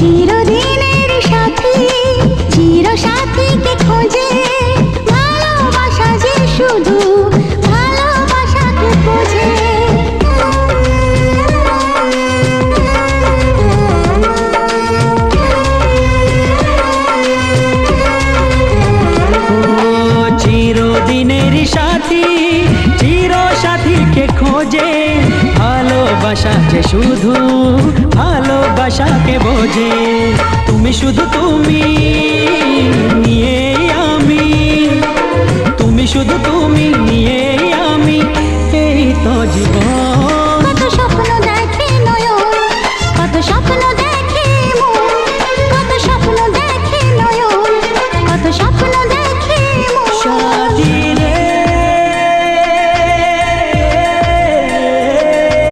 চিরদিনের সাথী চির খোঁজে শুধু চিরদিনের সাথী চির খোঁজে ভালোবাসা শুধু বোঝে। তুমি শুধু তুমি নিয়ে আমি। তুমি শুধু তুমি নিয়ে আমি। এই তো জীবন।